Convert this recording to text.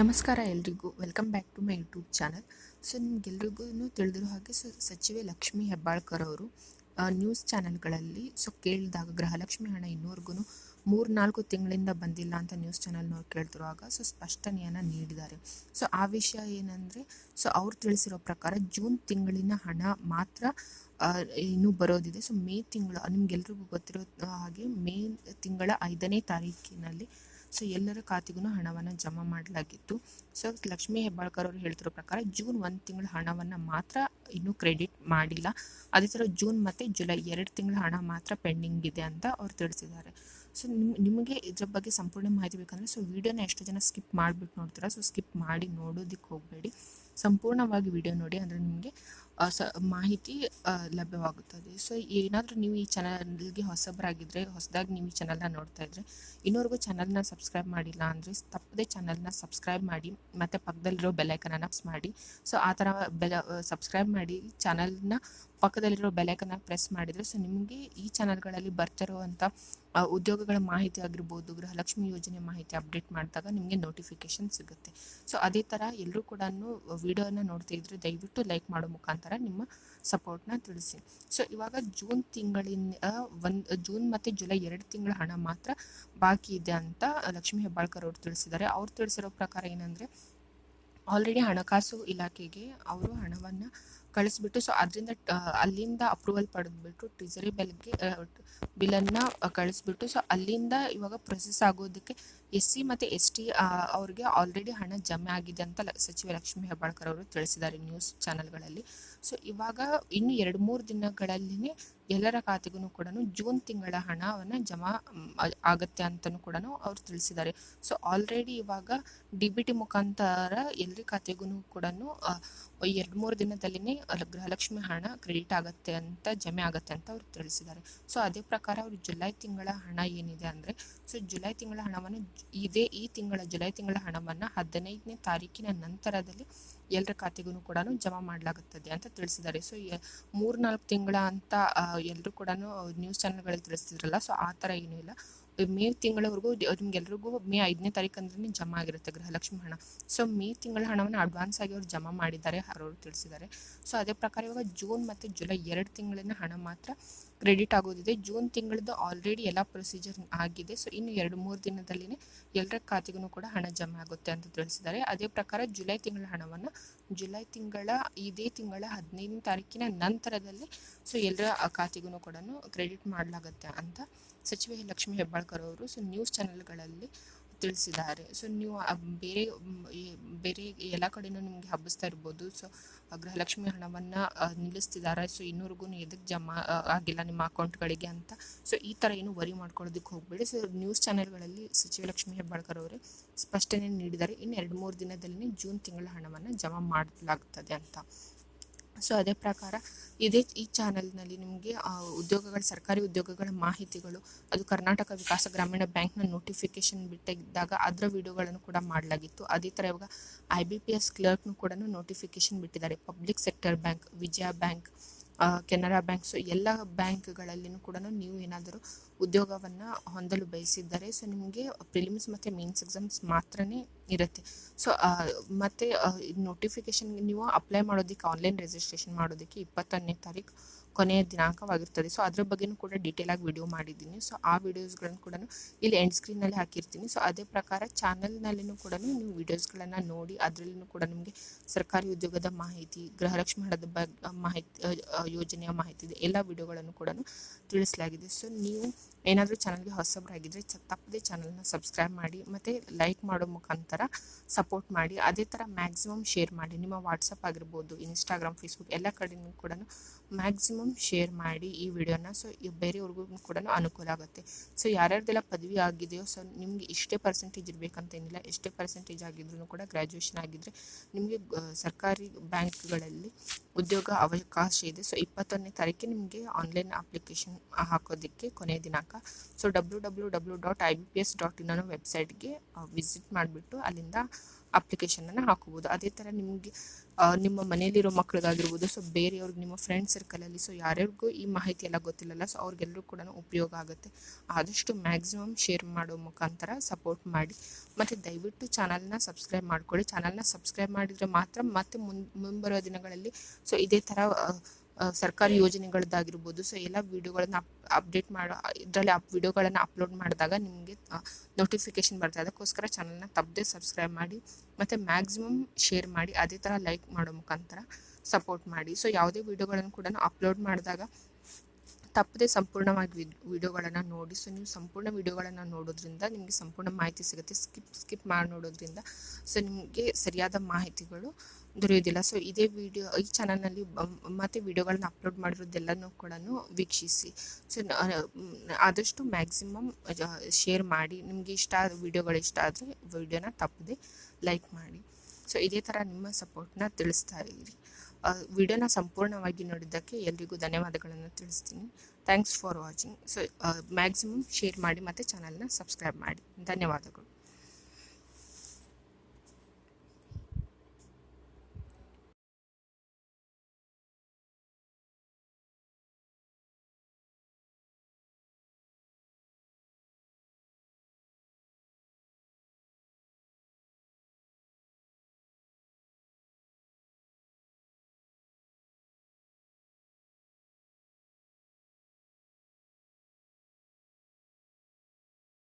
ನಮಸ್ಕಾರ ಎಲ್ರಿಗೂ. Welcome back to my YouTube channel so ನಿಮ್ಗೆಲ್ರಿಗೂ ತಿಳಿದಿರೋ ಹಾಗೆ ಸೊ, ಸಚಿವೆ ಲಕ್ಷ್ಮಿ ಹೆಬ್ಬಾಳ್ಕರ್ ಅವರು ನ್ಯೂಸ್ ಚಾನೆಲ್ಗಳಲ್ಲಿ ಸೊ ಕೇಳಿದಾಗ ಗೃಹಲಕ್ಷ್ಮಿ ಹಣ ಇನ್ನೂವರೆಗೂ ಮೂರು ನಾಲ್ಕು ತಿಂಗಳಿಂದ ಬಂದಿಲ್ಲ ಅಂತ ನ್ಯೂಸ್ ಚಾನಲ್ನವ್ರು ಕೇಳ್ತಿರುವಾಗ ಸೊ ಸ್ಪಷ್ಟನೆಯನ್ನು ನೀಡಿದ್ದಾರೆ. ಸೊ ಆ ವಿಷಯ ಏನಂದರೆ ಸೊ ಅವ್ರು ತಿಳಿಸಿರೋ ಪ್ರಕಾರ ಜೂನ್ ತಿಂಗಳಿನ ಹಣ ಮಾತ್ರ ಇನ್ನೂ ಬರೋದಿದೆ. ಸೊ ಮೇ ತಿಂಗಳು, ನಿಮ್ಗೆಲ್ರಿಗೂ ಗೊತ್ತಿರೋ ಹಾಗೆ ಮೇ ತಿಂಗಳ ಐದನೇ ತಾರೀಕಿನಲ್ಲಿ ಸೊ ಎಲ್ಲರ ಖಾತೆಗೂ ಹಣವನ್ನು ಜಮಾ ಮಾಡಲಾಗಿತ್ತು. ಸೊ ಲಕ್ಷ್ಮೀ ಹೆಬ್ಬಾಳ್ಕರ್ ಅವರು ಹೇಳ್ತಿರೋ ಪ್ರಕಾರ ಜೂನ್ ಒಂದು ತಿಂಗಳ ಹಣವನ್ನು ಮಾತ್ರ ಇನ್ನೂ ಕ್ರೆಡಿಟ್ ಮಾಡಿಲ್ಲ. ಅದೇ ಥರ ಜೂನ್ ಮತ್ತು ಜುಲೈ ಎರಡು ತಿಂಗಳ ಹಣ ಮಾತ್ರ ಪೆಂಡಿಂಗ್ ಇದೆ ಅಂತ ಅವ್ರು ತಿಳಿಸಿದ್ದಾರೆ. ಸೊ ನಿಮ್, ನಿಮಗೆ ಇದ್ರ ಬಗ್ಗೆ ಸಂಪೂರ್ಣ ಮಾಹಿತಿ ಬೇಕಂದರೆ ಸೊ ವಿಡಿಯೋನ ಎಷ್ಟು ಜನ ಸ್ಕಿಪ್ ಮಾಡಿಬಿಟ್ಟು ನೋಡ್ತೀರಾ, ಸೊ ಸ್ಕಿಪ್ ಮಾಡಿ ನೋಡೋದಕ್ಕೆ ಹೋಗಬೇಡಿ. ಸಂಪೂರ್ಣವಾಗಿ ವಿಡಿಯೋ ನೋಡಿ ಅಂದರೆ ನಿಮಗೆ ಸ, ಮಾಹಿತಿ ಲಭ್ಯವಾಗುತ್ತದೆ. ಸೊ ಏನಾದರೂ ನೀವು ಈ ಚಾನಲ್ಗೆ ಹೊಸಬರಾಗಿದ್ದರೆ ಹೊಸದಾಗಿ ನೀವು ಈ ಚಾನಲ್ನ ನೋಡ್ತಾ ಇದ್ರೆ, ಇನ್ನೊರ್ಗೂ ಚಾನಲ್ನ ಸಬ್ಸ್ಕ್ರೈಬ್ ಮಾಡಿಲ್ಲ ಅಂದರೆ, ತಪ್ಪದೆ ಚಾನಲ್ನ ಸಬ್ಸ್ಕ್ರೈಬ್ ಮಾಡಿ, ಮತ್ತು ಪಕ್ಕದಲ್ಲಿರೋ ಬೆಲ್ಲೈಕನನ್ನು ಪ್ರೆಸ್ ಮಾಡಿ. ಸೊ ಆ ಥರ ಬೆಲ, ಸಬ್ಸ್ಕ್ರೈಬ್ ಮಾಡಿ, ಚಾನಲ್ನ ಪಕ್ಕದಲ್ಲಿರೋ ಬೆಲ್ಲೈಕನ್ನ ಪ್ರೆಸ್ ಮಾಡಿದರೆ, ಸೊ, ನಿಮಗೆ ಈ ಚಾನಲ್ಗಳಲ್ಲಿ ಬರ್ತಿರುವಂಥ ಉದ್ಯೋಗಗಳ ಮಾಹಿತಿ ಆಗಿರ್ಬೋದು, ಗೃಹಲಕ್ಷ್ಮಿ ಯೋಜನೆ ಮಾಹಿತಿ ಅಪ್ಡೇಟ್ ಮಾಡಿದಾಗ ನಿಮಗೆ ನೋಟಿಫಿಕೇಶನ್ ಸಿಗುತ್ತೆ. ಸೊ ಅದೇ ಥರ ಎಲ್ಲರೂ ಕೂಡ ವಿಡಿಯೋನ ನೋಡ್ತಾ ಇದ್ರೆ ದಯವಿಟ್ಟು ಲೈಕ್ ಮಾಡೋ ಮುಖಾಂತರ ನಿಮ್ಮ ಸಪೋರ್ಟ್ನ ತಿಳಿಸಿ. ಸೊ ಇವಾಗ ಜೂನ್ ತಿಂಗಳಿನ ಒಂದು, ಜೂನ್ ಮತ್ತು ಜುಲೈ ಎರಡು ತಿಂಗಳ ಹಣ ಮಾತ್ರ ಬಾಕಿ ಇದೆ ಅಂತ ಲಕ್ಷ್ಮೀ ಹೆಬ್ಬಾಳ್ಕರ್ ಅವರು ತಿಳಿಸಿದ್ದಾರೆ. ಅವ್ರು ತಿಳಿಸಿರೋ ಪ್ರಕಾರ ಏನಂದರೆ ಆಲ್ರೆಡಿ ಹಣಕಾಸು ಇಲಾಖೆಗೆ ಅವರು ಹಣವನ್ನು ಕಳಿಸ್ಬಿಟ್ಟು ಸೊ ಅದರಿಂದ ಅಲ್ಲಿಂದ ಅಪ್ರೂವಲ್ ಪಡೆದ್ಬಿಟ್ಟು ಟ್ರಿಸರಿ ಬೆಲ್ಗೆ ಬಿಲನ್ನು ಕಳಿಸ್ಬಿಟ್ಟು ಸೊ ಅಲ್ಲಿಂದ ಇವಾಗ ಪ್ರೊಸೆಸ್ ಆಗೋದಕ್ಕೆ ಎಸ್ ಸಿ ಮತ್ತು ಎಸ್ ಟಿ ಅವ್ರಿಗೆ ಆಲ್ರೆಡಿ ಹಣ ಜಮೆ ಆಗಿದೆ ಅಂತ ಸಚಿವೆ ಲಕ್ಷ್ಮೀ ಹೆಬ್ಬಾಳ್ಕರ್ ಅವರು ತಿಳಿಸಿದ್ದಾರೆ ನ್ಯೂಸ್ ಚಾನಲ್ಗಳಲ್ಲಿ ಸೊ ಇವಾಗ ಇನ್ನು ಎರಡು ಮೂರು ದಿನಗಳಲ್ಲಿನೇ ಎಲ್ಲರ ಖಾತೆಗೂ ಕೂಡ ಜೂನ್ ತಿಂಗಳ ಹಣವನ್ನು ಜಮಾ ಆಗತ್ತೆ ಅಂತಲೂ ಕೂಡ ಅವ್ರು ತಿಳಿಸಿದ್ದಾರೆ. ಸೊ ಆಲ್ರೆಡಿ ಇವಾಗ ಡಿ ಬಿ ಟಿ ಮುಖಾಂತರ ಎಲ್ಲರ ಖಾತೆಗೂ ಕೂಡ ಎರಡು ಮೂರು ದಿನದಲ್ಲಿನೇ ಗೃಹಲಕ್ಷ್ಮಿ ಹಣ ಕ್ರೆಡಿಟ್ ಆಗುತ್ತೆ ಅಂತ, ಜಮೆ ಆಗುತ್ತೆ ಅಂತ ಅವ್ರು ತಿಳಿಸಿದ್ದಾರೆ. ಸೊ ಅದೇ ಪ್ರಕಾರ ಅವರು ಜುಲೈ ತಿಂಗಳ ಹಣ ಏನಿದೆ ಅಂದರೆ ಸೊ ಜುಲೈ ತಿಂಗಳ ಹಣವನ್ನು ಇದೇ ಈ ತಿಂಗಳ ಜುಲೈ ತಿಂಗಳ ಹಣವನ್ನು ಹದಿನೈದನೇ ತಾರೀಕಿನ ನಂತರದಲ್ಲಿ ಎಲ್ಲರ ಖಾತೆಗೂ ಕೂಡ ಜಮಾ ಮಾಡಲಾಗುತ್ತದೆ ಅಂತ ತಿಳಿಸಿದ್ದಾರೆ. ಸೊ ಮೂರ್ನಾಲ್ಕು ತಿಂಗಳ ಅಂತ ಎಲ್ಲರೂ ಕೂಡ ನ್ಯೂಸ್ ಚಾನಲ್ಗಳಲ್ಲಿ ತಿಳಿಸ್ತಿದ್ರಲ್ಲ ಸೊ ಆ ಥರ ಏನೂ ಇಲ್ಲ. ಮೇ ತಿಂಗಳವರೆಗೂ ನಿಮ್ಗೆಲ್ರಿಗೂ ಮೇ ಐದನೇ ತಾರೀಕು ಅಂದ್ರೆ ಜಮಾ ಆಗಿರುತ್ತೆ ಗೃಹಲಕ್ಷ್ಮಿ ಹಣ. ಸೊ ಮೇ ತಿಂಗಳ ಹಣವನ್ನು ಅಡ್ವಾನ್ಸ್ ಆಗಿ ಅವ್ರು ಜಮಾ ಮಾಡಿದ್ದಾರೆ ಅವರು ತಿಳಿಸಿದ್ದಾರೆ. ಸೊ ಅದೇ ಪ್ರಕಾರ ಇವಾಗ ಜೂನ್ ಮತ್ತು ಜುಲೈ ಎರಡು ತಿಂಗಳಿನ ಹಣ ಮಾತ್ರ ಕ್ರೆಡಿಟ್ ಆಗೋದಿದೆ. ಜೂನ್ ತಿಂಗಳದ್ದು ಆಲ್ರೆಡಿ ಎಲ್ಲ ಪ್ರೊಸೀಜರ್ ಆಗಿದೆ. ಸೊ ಇನ್ನು ಎರಡು ಮೂರು ದಿನದಲ್ಲಿನೇ ಎಲ್ಲರ ಖಾತೆಗೂ ಕೂಡ ಹಣ ಜಮಾ ಆಗುತ್ತೆ ಅಂತ ತಿಳಿಸಿದ್ದಾರೆ. ಅದೇ ಪ್ರಕಾರ ಜುಲೈ ತಿಂಗಳ ಹಣವನ್ನು ಜುಲೈ ತಿಂಗಳ, ಇದೇ ತಿಂಗಳ ಹದಿನೈದನೇ ತಾರೀಕಿನ ನಂತರದಲ್ಲಿ ಸೊ ಎಲ್ಲರ ಖಾತೆಗೂ ಕೂಡ ಕ್ರೆಡಿಟ್ ಮಾಡಲಾಗುತ್ತೆ ಅಂತ ಸಚಿವೆ ಲಕ್ಷ್ಮೀ ಹೆಬ್ಬಾಳ್ಕರ್ ಅವರು ಸೊ ನ್ಯೂಸ್ ಚಾನೆಲ್ಗಳಲ್ಲಿ ತಿಳಿಸಿದ್ದಾರೆ. ಸೊ ನೀವು ಬೇರೆ ಬೇರೆ ಎಲ್ಲ ಕಡೆನೂ ನಿಮಗೆ ಹಬ್ಬಿಸ್ತಾ ಇರ್ಬೋದು. ಸೊ ಗೃಹಲಕ್ಷ್ಮಿ ಹಣವನ್ನು ನಿಲ್ಲಿಸ್ತಿದ್ದಾರೆ. ಸೊ ಇನ್ನೂರಿಗೂ ಎದಕ್ಕೆ ಜಮಾ ಆಗಿಲ್ಲ ನಿಮ್ಮ ಅಕೌಂಟ್ಗಳಿಗೆ ಅಂತ. ಸೊ ಈ ಥರ ಏನು ವರಿ ಮಾಡ್ಕೊಳ್ಳೋದಕ್ಕೆ ಹೋಗಬೇಡಿ. ಸೊ ನ್ಯೂಸ್ ಚಾನೆಲ್ಗಳಲ್ಲಿ ಸಚಿವ ಲಕ್ಷ್ಮೀ ಹೆಬ್ಬಾಳ್ಕರ್ ಅವರೇ ಸ್ಪಷ್ಟನೆ ನೀಡಿದ್ದಾರೆ. ಇನ್ನು ಎರಡು ಮೂರು ದಿನದಲ್ಲಿ ಜೂನ್ ತಿಂಗಳ ಹಣವನ್ನು ಜಮಾ ಮಾಡಲಾಗ್ತದೆ ಅಂತ. ಸೊ ಅದೇ ಪ್ರಕಾರ ಇದೇ ಈ ಚಾನಲ್ನಲ್ಲಿ ನಿಮಗೆ ಉದ್ಯೋಗಗಳ, ಸರ್ಕಾರಿ ಉದ್ಯೋಗಗಳ ಮಾಹಿತಿಗಳು, ಅದು ಕರ್ನಾಟಕ ವಿಕಾಸ ಗ್ರಾಮೀಣ ಬ್ಯಾಂಕ್ನ ನೋಟಿಫಿಕೇಶನ್ ಬಿಟ್ಟಿದ್ದಾಗ ಅದರ ವಿಡಿಯೋಗಳನ್ನು ಕೂಡ ಮಾಡಲಾಗಿತ್ತು. ಅದೇ ಥರ ಇವಾಗ ಐ ಬಿ ಪಿ ಎಸ್ ಕ್ಲರ್ಕ್ನು ಕೂಡ ನೋಟಿಫಿಕೇಶನ್ ಬಿಟ್ಟಿದ್ದಾರೆ. Public sector bank Vijaya bank Canara bank, so ಎಲ್ಲ ಬ್ಯಾಂಕ್ಗಳಲ್ಲಿನೂ ಕೂಡ ನೀವು ಏನಾದರೂ ಉದ್ಯೋಗವನ್ನು ಹೊಂದಲು ಬಯಸಿದ್ದಾರೆ, ಸೊ ನಿಮಗೆ ಪ್ರಿಲಿಮ್ಸ್ ಮತ್ತು ಮೀನ್ಸ್ ಎಕ್ಸಾಮ್ಸ್ ಮಾತ್ರನೇ ಇರುತ್ತೆ. ಸೊ ಮತ್ತು ನೋಟಿಫಿಕೇಶನ್ ನೀವು ಅಪ್ಲೈ ಮಾಡೋದಕ್ಕೆ ಆನ್ಲೈನ್ ರಿಜಿಸ್ಟ್ರೇಷನ್ ಮಾಡೋದಕ್ಕೆ ಇಪ್ಪತ್ತೊಂದನೇ ತಾರೀಕು ಕೊನೆಯ ದಿನಾಂಕವಾಗಿರ್ತದೆ. ಸೊ ಅದ್ರ ಬಗ್ಗೆನೂ ಕೂಡ ಡೀಟೇಲ್ ಆಗಿ ವಿಡಿಯೋ ಮಾಡಿದ್ದೀನಿ. ಸೊ ಆ ವಿಡಿಯೋಸ್ಗಳನ್ನು ಕೂಡ ಇಲ್ಲಿ ಎಂಡ್ ಸ್ಕ್ರೀನಲ್ಲಿ ಹಾಕಿರ್ತೀನಿ. ಸೊ ಅದೇ ಪ್ರಕಾರ ಚಾನಲ್ನಲ್ಲಿನೂ ಕೂಡ ನೀವು ವಿಡಿಯೋಸ್ಗಳನ್ನು ನೋಡಿ ಅದರಲ್ಲೂ ಕೂಡ ನಿಮಗೆ ಸರ್ಕಾರಿ ಉದ್ಯೋಗದ ಮಾಹಿತಿ, ಗೃಹಲಕ್ಷ್ಮಿ ಹಣದ ಬಗ್ಗೆ ಮಾಹಿತಿ ಯೋಜನೆಯ ಮಾಹಿತಿ ಇದೆ ಎಲ್ಲ ವಿಡಿಯೋಗಳನ್ನು ಕೂಡ ತಿಳಿಸಲಾಗಿದೆ. ಸೊ ನೀವು ಏನಾದರೂ ಚಾನಲ್ಗೆ ಹೊಸಬರಾಗಿದ್ದರೆ ತಪ್ಪದೆ ಚಾನಲ್ನ ಸಬ್ಸ್ಕ್ರೈಬ್ ಮಾಡಿ, ಮತ್ತು ಲೈಕ್ ಮಾಡೋ ಮುಖಾಂತರ ಸಪೋರ್ಟ್ ಮಾಡಿ, ಅದೇ ಥರ ಮ್ಯಾಕ್ಸಿಮಮ್ ಶೇರ್ ಮಾಡಿ. ನಿಮ್ಮ ವಾಟ್ಸಪ್ ಆಗಿರ್ಬೋದು ಇನ್ಸ್ಟಾಗ್ರಾಮ್ ಫೇಸ್ಬುಕ್ ಎಲ್ಲ ಕಡೆಯೂ ಕೂಡ ಮ್ಯಾಕ್ಸಿಮಮ್ ಶೇರ್ ಮಾಡಿ ಈ ವಿಡಿಯೋನ ಸೊ ಬೇರೆಯವ್ರಿಗೂ ಕೂಡ ಅನುಕೂಲ ಆಗುತ್ತೆ. ಸೊ ಯಾರ್ಯಾರ್ದೆಲ್ಲ ಪದವಿ ಆಗಿದೆಯೋ ಸೊ ನಿಮಗೆ ಇಷ್ಟೇ ಪರ್ಸೆಂಟೇಜ್ ಇರಬೇಕಂತೇನಿಲ್ಲ, ಎಷ್ಟೇ ಪರ್ಸೆಂಟೇಜ್ ಆಗಿದ್ರೂ ಕೂಡ ಗ್ರ್ಯಾಜುಯೇಷನ್ ಆಗಿದ್ದರೆ ನಿಮಗೆ ಸರ್ಕಾರಿ ಬ್ಯಾಂಕ್ಗಳಲ್ಲಿ ಉದ್ಯೋಗ ಅವಕಾಶ ಇದೆ. ಸೊ ಇಪ್ಪತ್ತೊಂದನೇ ತಾರೀಕಿಗೆ ನಿಮಗೆ ಆನ್ಲೈನ್ ಅಪ್ಲಿಕೇಶನ್ ಹಾಕೋದಕ್ಕೆ ಕೊನೆಯ ದಿನಾಂಕ. So W W W dot I B P S dot in ವೆಬ್ಸೈಟ್ಗೆ ವಿಸಿಟ್ ಮಾಡಿಬಿಟ್ಟು ಅಲ್ಲಿಂದ ಅಪ್ಲಿಕೇಶನನ್ನು ಹಾಕೋಬೋದು ಅದೇ ಥರ ನಿಮಗೆ ನಿಮ್ಮ ಮನೆಯಲ್ಲಿರೋ ಮಕ್ಕಳಿಗಾಗಿರ್ಬೋದು ಸೊ ಬೇರೆಯವ್ರಿಗೆ, ನಿಮ್ಮ ಫ್ರೆಂಡ್ ಸರ್ಕಲಲ್ಲಿ ಸೊ ಯಾರ್ಯಾರಿಗೂ ಈ ಮಾಹಿತಿ ಎಲ್ಲ ಗೊತ್ತಿಲ್ಲಲ್ಲ ಸೊ ಅವ್ರಿಗೆಲ್ಲರೂ ಕೂಡ ಉಪಯೋಗ ಆಗುತ್ತೆ. ಆದಷ್ಟು ಮ್ಯಾಕ್ಸಿಮಮ್ ಶೇರ್ ಮಾಡೋ ಮುಖಾಂತರ ಸಪೋರ್ಟ್ ಮಾಡಿ. ಮತ್ತು ದಯವಿಟ್ಟು ಚಾನಲ್ನ ಸಬ್ಸ್ಕ್ರೈಬ್ ಮಾಡ್ಕೊಳ್ಳಿ. ಚಾನಲ್ನ ಸಬ್ಸ್ಕ್ರೈಬ್ ಮಾಡಿದರೆ ಮಾತ್ರ ಮತ್ತೆ ಮುಂದ್ ಮುಂಬರೋ ದಿನಗಳಲ್ಲಿ ಸೊ ಇದೇ ಥರ ಸರ್ಕಾರಿ ಯೋಜನೆಗಳದ್ದಾಗಿರ್ಬೋದು ಸೊ ಎಲ್ಲ ವಿಡಿಯೋಗಳನ್ನ ಅಪ್ಡೇಟ್ ಮಾಡೋ, ಇದರಲ್ಲಿ ಅಪ್, ವಿಡಿಯೋಗಳನ್ನು ಅಪ್ಲೋಡ್ ಮಾಡಿದಾಗ ನಿಮಗೆ ನೋಟಿಫಿಕೇಶನ್ ಬರ್ತದೆ ಅದಕ್ಕೋಸ್ಕರ ಚಾನಲ್ನ ತಪ್ಪದೆ ಸಬ್ಸ್ಕ್ರೈಬ್ ಮಾಡಿ, ಮತ್ತು ಮ್ಯಾಕ್ಸಿಮಮ್ ಶೇರ್ ಮಾಡಿ, ಅದೇ ಥರ ಲೈಕ್ ಮಾಡೋ ಮುಖಾಂತರ ಸಪೋರ್ಟ್ ಮಾಡಿ. ಸೊ ಯಾವುದೇ ವಿಡಿಯೋಗಳನ್ನು ಕೂಡ ಅಪ್ಲೋಡ್ ಮಾಡಿದಾಗ ತಪ್ಪದೆ ಸಂಪೂರ್ಣವಾಗಿ ವಿಡಿಯೋಗಳನ್ನು ನೋಡಿ. ಸೊ ನೀವು ಸಂಪೂರ್ಣ ವಿಡಿಯೋಗಳನ್ನು ನೋಡೋದ್ರಿಂದ ನಿಮಗೆ ಸಂಪೂರ್ಣ ಮಾಹಿತಿ ಸಿಗುತ್ತೆ. ಸ್ಕಿಪ್ ಸ್ಕಿಪ್ ಮಾಡಿ, ನೋಡೋದ್ರಿಂದ. ಸೊ ನಿಮಗೆ ಸರಿಯಾದ ಮಾಹಿತಿಗಳು ದೊರೆಯೋದಿಲ್ಲ ಸೊ ಇದೇ ವಿಡಿಯೋ, ಈ ಚಾನಲ್ನಲ್ಲಿ ಮತ್ತೆ ವಿಡಿಯೋಗಳನ್ನ ಅಪ್ಲೋಡ್ ಮಾಡಿರೋದೆಲ್ಲನೂ ಕೂಡ ವೀಕ್ಷಿಸಿ. ಸೊ ಆದಷ್ಟು ಮ್ಯಾಕ್ಸಿಮಮ್ ಶೇರ್ ಮಾಡಿ. ನಿಮಗೆ ಇಷ್ಟ ಆದ ವಿಡಿಯೋಗಳು ಇಷ್ಟ ಆದರೆ ವಿಡಿಯೋನ ತಪ್ಪದೆ ಲೈಕ್ ಮಾಡಿ. ಸೊ ಇದೇ ಥರ ನಿಮ್ಮ ಸಪೋರ್ಟ್ನ ತಿಳಿಸ್ತಾ ಇರಿ. ವಿಡಿಯೋನ ಸಂಪೂರ್ಣವಾಗಿ ನೋಡಿದ್ದಕ್ಕೆ ಎಲ್ರಿಗೂ ಧನ್ಯವಾದಗಳನ್ನು ತಿಳಿಸ್ತೀನಿ. Thanks for watching so maximum share ಮಾಡಿ ಮತ್ತು ಚಾನಲ್ನ ಸಬ್ಸ್ಕ್ರೈಬ್ ಮಾಡಿ. ಧನ್ಯವಾದಗಳು.